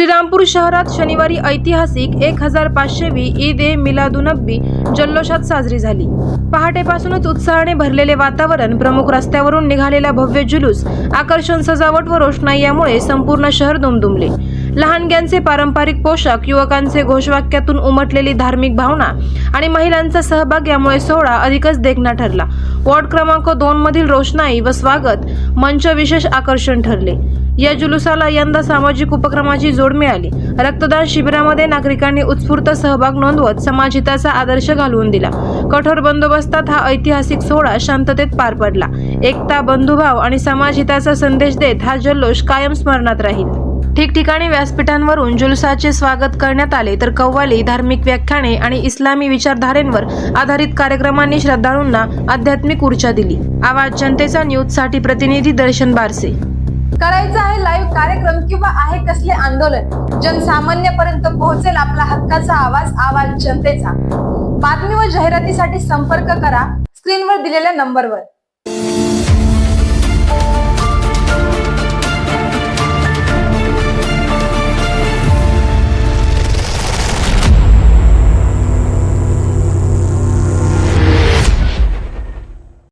श्रीरामपूर शहरात शनिवारी ऐतिहासिक एक हजार पाचशेवी ईद ए मिलादुनब्बी जल्लोषात साजरी झाली. पहाटेपासूनच उत्साहाने भरलेले वातावरण प्रमुख रस्त्यावरून निघालेला भव्य जुलूस आकर्षण सजावट व रोषणाई यामुळे संपूर्ण शहर दुमदुमले. लहानग्यांचे पारंपरिक पोशाख युवकांचे घोषवाक्यातून उमटलेली धार्मिक भावना आणि महिलांचा सहभाग यामुळे सोहळा अधिकच देखणा ठरला. वॉर्ड क्रमांक दोन मधील रोषणाई व स्वागत मंच विशेष आकर्षण ठरले. या जुलुसाला यंदा सामाजिक उपक्रमाची जोड मिळाली. रक्तदान शिबिरामध्ये नागरिकांनी उत्स्फूर्त सहभाग नोंदवत समाजहिताचा आदर्श घालवून दिला. कठोर बंदोबस्तात हा ऐतिहासिक सोहळा शांततेत पार पडला. एकता बंधुभाव आणि समाजहिताचा संदेश देत हा जल्लोष कायम स्मरणात राहील. ठिकठिकाणी व्यासपीठांवरून जुलुसाचे स्वागत करण्यात आले तर कव्वाली धार्मिक व्याख्याने आणि इस्लामी विचारधारेंवर आधारित कार्यक्रमांनी श्रद्धाळूंना आध्यात्मिक ऊर्जा दिली. आवाज जनतेचा न्यूजसाठी प्रतिनिधी दर्शन बारसे. करायचं आहे लाईव्ह कार्यक्रम किंवा आहे कसले आंदोलन? जनसामान्यपर्यंत पोहोचेल आपला हक्काचा आवाज आवाज जनतेचा. बातमी व जाहिरातीसाठी संपर्क करा. स्क्रीनवर दिलेल्या नंबरवर.